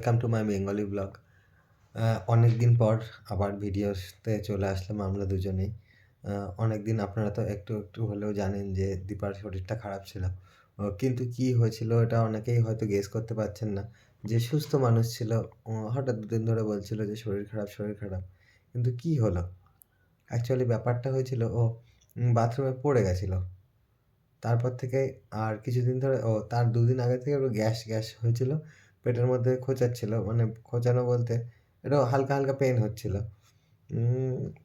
Welcome to my Bengali blog অনেক দিন পর আবার ভিডিওতে চলে আসলাম আমরা দুজনেই। অনেক দিন আপনারা তো একটু একটু হলেও জানেন যে দীপার শরীরটা খারাপ ছিল। কিন্তু কি হয়েছিল এটা অনেকেই হয়তো গেস করতে পারছেন না। যে সুস্থ মানুষ ছিল হঠাৎ দুদিন ধরে বলছিল যে শরীর খারাপ শরীর খারাপ। কিন্তু কি হলো? অ্যাকচুয়ালি ব্যাপারটা হয়েছিল, ও বাথরুমে পড়ে গেছিল। তারপর থেকে আর কিছুদিন ধরে, ও, তার দুদিন আগে থেকে গ্যাস গ্যাস হয়েছিল। পেটের মধ্যে খোঁচাচ্ছিল মানে খোঁচানো বলতে এটা হালকা হালকা পেন হচ্ছিল।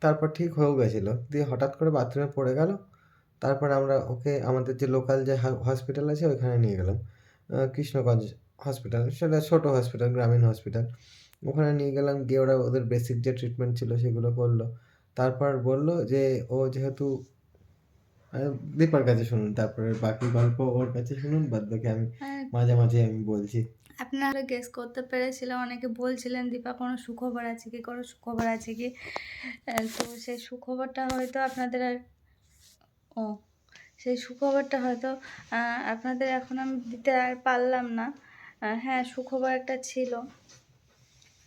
তারপর ঠিক হয়েও গেছিল। দিয়ে হঠাৎ করে বাথরুমে পড়ে গেল। তারপর আমরা ওকে আমাদের যে লোকাল যে হসপিটাল আছে ওইখানে নিয়ে গেলাম। কৃষ্ণগঞ্জ হসপিটাল সেটা ছোটো হসপিটাল গ্রামীণ হসপিটাল ওখানে নিয়ে গেলাম গিয়ে ওরা ওদের বেসিক যে ট্রিটমেন্ট ছিল সেগুলো করল। তারপর বলল যে ও যেহেতু দীপার কাছে শুনুন তারপরে বাকি গল্প ওর কাছে শুনুন বাদ বাকি আমি হ্যাঁ। মাঝে মাঝে আমি বলছি। আপনারা গেস করতে পেরেছিলাম, অনেকে বলছিলেন, দীপা, কোনো সুখবর আছে কি? কোনো সুখবর আছে কি? তো সেই সুখবরটা হয়তো আপনাদের আর, ও, সেই সুখবরটা হয়তো আপনাদের এখন আমি দিতে আর পারলাম না। হ্যাঁ সুখবর একটা ছিল।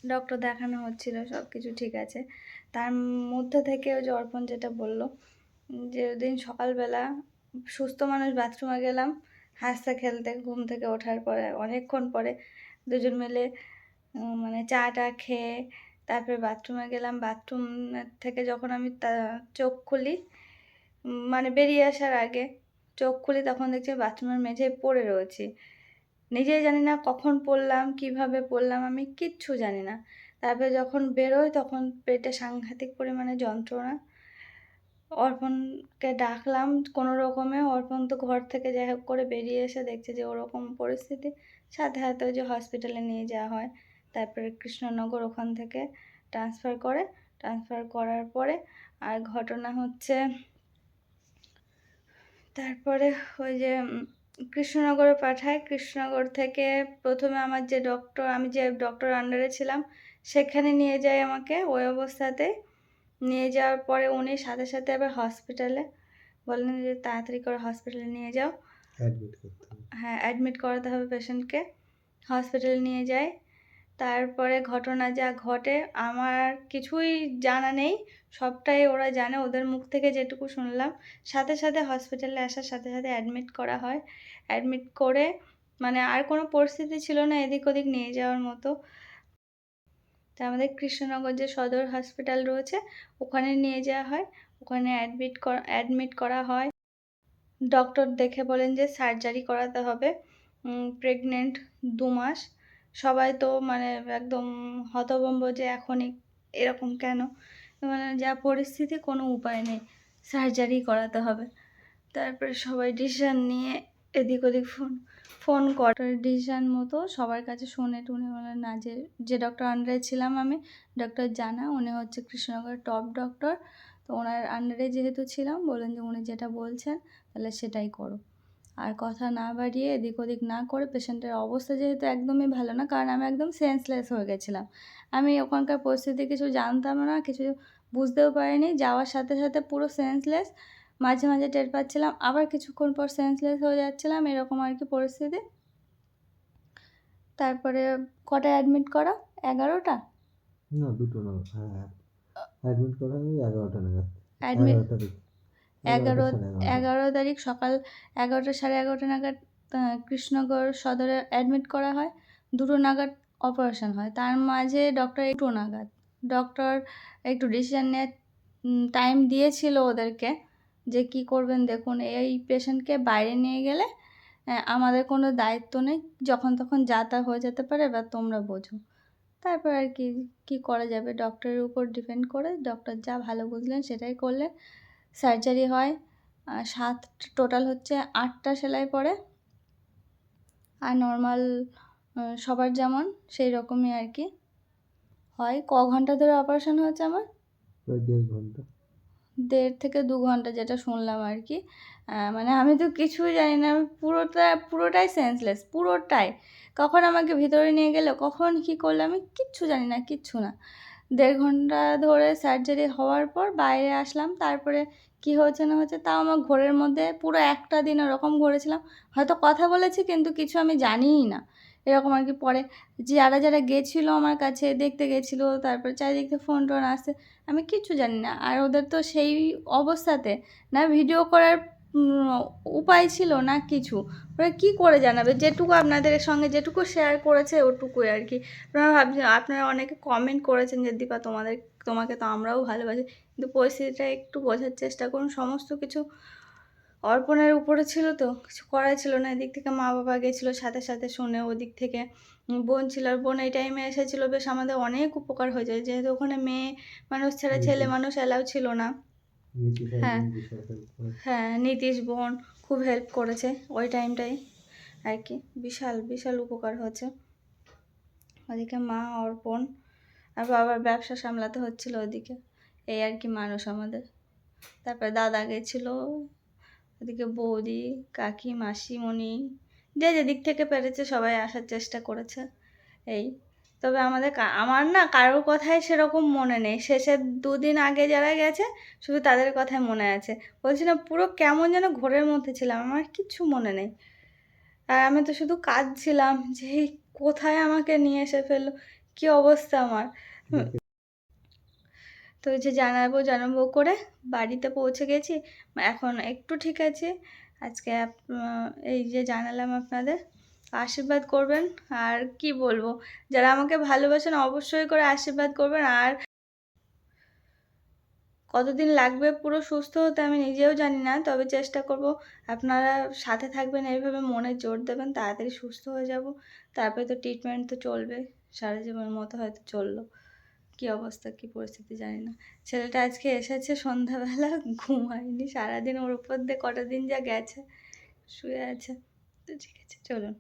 ডক্টর দেখানো হচ্ছিল সব কিছু ঠিক আছে। তার মধ্যে থেকে ওই যে অর্পণ যেটা বলল, যে ওদিন সকালবেলা সুস্থ মানুষ বাথরুমে গেলাম। হাসতে খেলতে, ঘুম থেকে ওঠার পরে, অনেকক্ষণ পরে দুজন মিলে মানে চা টা খেয়ে তারপরে বাথরুমে গেলাম। বাথরুম থেকে যখন আমি চোখ খুলি মানে বেরিয়ে আসার আগে চোখ খুলি তখন দেখছি বাথরুমের মেঝেয় পড়ে রয়েছি। নিজেই জানি না কখন পড়লাম, কীভাবে পড়লাম, আমি কিচ্ছু জানি না। তারপরে যখন বেরোই তখন পেটে সাংঘাতিক পরিমাণে যন্ত্রণা অর্পণকে ডাকলাম কোনো রকমে। অর্পণ তো ঘর থেকে যাই হোক করে বেরিয়ে এসে দেখছে যে ওরকম পরিস্থিতি। সাথে সাথে ওই যে হসপিটালে নিয়ে যাওয়া হয়। তারপরে কৃষ্ণনগর ওখান থেকে ট্রান্সফার করে। ট্রান্সফার করার পরে আর ঘটনা হচ্ছে, তারপরে ওই যে কৃষ্ণনগরে পাঠায়। কৃষ্ণনগর থেকে প্রথমে আমার যে ডক্টর আমি যে ডক্টর আন্ডারে ছিলাম, সেখানে নিয়ে যায় আমাকে ওই অবস্থাতে নিয়ে যাওয়ার পরে উনি সাথে সাথে আবার হসপিটালে বললেন যে তাড়াতাড়ি করে হসপিটালে নিয়ে যাও। হ্যাঁ অ্যাডমিট করাতে হবে পেশেন্টকে হসপিটালে নিয়ে যায় তারপরে ঘটনা যা ঘটে আমার কিছুই জানা নেই। সবটাই ওরা জানে। ওদের মুখ থেকে যেটুকু শুনলাম। সাথে সাথে হসপিটালে আসার সাথে সাথে অ্যাডমিট করা হয়। অ্যাডমিট করে মানে আর কোনো পরিস্থিতি ছিল না এদিক ওদিক নিয়ে যাওয়ার মতো। তা আমাদের কৃষ্ণনগর যে সদর হসপিটাল রয়েছে, ওখানে নিয়ে যাওয়া হয়। ওখানে অ্যাডমিট করা অ্যাডমিট করা হয়। ডক্টর দেখে বলেন যে সার্জারি করাতে হবে। প্রেগনেন্ট দু মাস। সবাই তো মানে একদম হতভম্ব যে এখনই এরকম কেন? মানে যা পরিস্থিতি, কোনো উপায় নেই। সার্জারি করাতে হবে। তারপরে সবাই ডিসিশান নিয়ে এদিক ওদিক ফোন ফোন করে ডিসিশান মতো সবার কাছে শুনে টুনে বললেন না, যে যে ডক্টর আন্ডারে ছিলাম আমি ডক্টর জানা, উনি হচ্ছে কৃষ্ণনগরের টপ ডক্টর তো ওনার আন্ডারে যেহেতু ছিলাম বলেন যে উনি যেটা বলছেন, তাহলে সেটাই করো। আর কথা না বাড়িয়ে এদিক ওদিক না করে পেশেন্টের অবস্থা যেহেতু একদমই ভালো না, কারণ আমি একদম সেন্সলেস হয়ে গেছিলাম। আমি ওখানকার পরিস্থিতি কিছু জানতাম না, কিছু বুঝতেও পারিনি, যাওয়ার সাথে সাথে পুরো সেন্সলেস মাঝে মাঝে টের পাচ্ছিলাম আবার কিছুক্ষণ পর সেন্সলেস হয়ে যাচ্ছিলাম এরকম আর কি পরিস্থিতি। তারপরে কটা অ্যাডমিট করা? এগারোটা? না দুটো না হ্যাঁ হ্যাঁ। অ্যাডমিট করা এগারোটা নাগাদ। অ্যাডমিট এগারো এগারো তারিখ সকাল এগারোটা সাড়ে এগারোটা নাগাদ কৃষ্ণগড় সদরে অ্যাডমিট করা হয়। দুটো নাগাদ অপারেশন হয়। তার মাঝে ডক্টর একটু নাগাদ। ডক্টর একটু ডিসিশন নেওয়ার টাইম দিয়েছিল ওদেরকে। যে কি করবেন দেখুন, এই পেশেন্টকে বাইরে নিয়ে গেলে আমাদের কোনো দায়িত্ব নেই। যখন তখন যা তা হয়ে যেতে পারে এবার তোমরা বোঝো। তারপর আর কি কি করা যাবে? ডক্টরের উপর ডিপেন্ড করে ডক্টর যা ভালো বুঝলেন সেটাই করলে। সার্জারি হয় সাত টোটাল হচ্ছে আটটা সেলাই পড়ে। আর নর্মাল সবার যেমন সেই রকমই আর কি। হয়, ক ঘণ্টা ধরে অপারেশন হয়েছে আমার? প্রায় দেড় ঘণ্টা। দেড় থেকে দু ঘণ্টা যেটা শুনলাম আর কি মানে আমি তো কিছুই জানি না, আমি পুরোটা, পুরোটাই সেন্সলেস পুরোটাই। কখন আমাকে ভিতরে নিয়ে গেলো, কখন কী করল, আমি কিচ্ছু জানি না, কিচ্ছু না। দেড় ঘণ্টা ধরে সার্জারি হওয়ার পর বাইরে আসলাম, তারপরে কি হয়েছে না হচ্ছে তাও আমার ঘোরের মধ্যে পুরো একটা দিন ওরকম ঘুরেছিলাম। হয়তো কথা বলেছি, কিন্তু কিছু আমি জানিই না। এরকম আর কি পরে। যারা যারা গেছিল আমার কাছে, দেখতে গেছিল, তারপর চারিদিক ফোন টোন আসছে, আমি কিচ্ছু জানি না। আর ওদের তো সেই অবস্থাতে না ভিডিও করার উপায় ছিল না কিছু। ওরা কী করে জানাবে? যেটুকু আপনাদের সঙ্গে যেটুকু শেয়ার করেছে ওটুকুই আর কি। আপনারা ভাবছেন, আপনারা অনেকে কমেন্ট করেছেন যে, দীপা, তোমাদের, তোমাকে তো আমরাও ভালোবাসি। কিন্তু পরিস্থিতিটা একটু বোঝার চেষ্টা করুন, সমস্ত কিছু অর্পণের উপরে ছিল তো কিছু করার ছিল না। এদিক থেকে মা বাবা গেছিল সাথে সাথে শুনে ওদিক থেকে বোন ছিল। আর বোন এই টাইমে এসেছিল বেশ আমাদের অনেক উপকার হয়ে যায়। যেহেতু ওখানে মেয়ে মানুষ ছাড়া ছেলে মানুষ এলাও ছিল না। হ্যাঁ। হ্যাঁ নীতিশ বোন খুব হেল্প করেছে ওই টাইমটাই আর কি বিশাল বিশাল উপকার হয়েছে। ওদিকে মা অর্পণ আর বাবার ব্যবসা সামলাতে হচ্ছিল ওদিকে। এই আর কি মানুষ আমাদের। তারপরে দাদা গেছিল ওদিকে বৌদি, কাকি, মাসিমণি, যে যেদিক থেকে পেরেছে সবাই আসার চেষ্টা করেছে। এই, তবে আমাদের আমার না কারোর কথাই সেরকম মনে নেই। শেষের দুদিন আগে যারা গেছে, শুধু তাদের কথাই মনে আছে। বলছি না, পুরো কেমন যেন ঘোরের মধ্যে ছিলাম, আমার কিচ্ছু মনে নেই। আর আমি তো শুধু কাঁদছিলাম যে কোথায় আমাকে নিয়ে এসে ফেলল? কী অবস্থা আমার? তো যে জানাব জানাব করে বাড়িতে পৌঁছে গেছি। এখন একটু ঠিক আছে। আজকে এই যে জানালাম আপনাদের। আশীর্বাদ করবেন। আর কি বলব? যারা আমাকে ভালোবাসেন অবশ্যই করে আশীর্বাদ করবেন। আর কতদিন লাগবে পুরো সুস্থ হতে আমি নিজেও জানি না। তবে চেষ্টা করব আপনারা সাথে থাকবেন, এইভাবে মনে জোর দেবেন, তাড়াতাড়ি সুস্থ হয়ে যাব। তারপরে তো ট্রিটমেন্ট তো চলবে। সারা জীবনের মতো হয়তো চলল। কী অবস্থা, কি পরিস্থিতি জানি না। ছেলেটা আজকে এসেছে সন্ধ্যাবেলা, ঘুমায়নি, সারাদিন ওর উপর দিয়ে কটা দিন যা গেছে, শুয়ে আছে। তো ঠিক আছে, চলুন।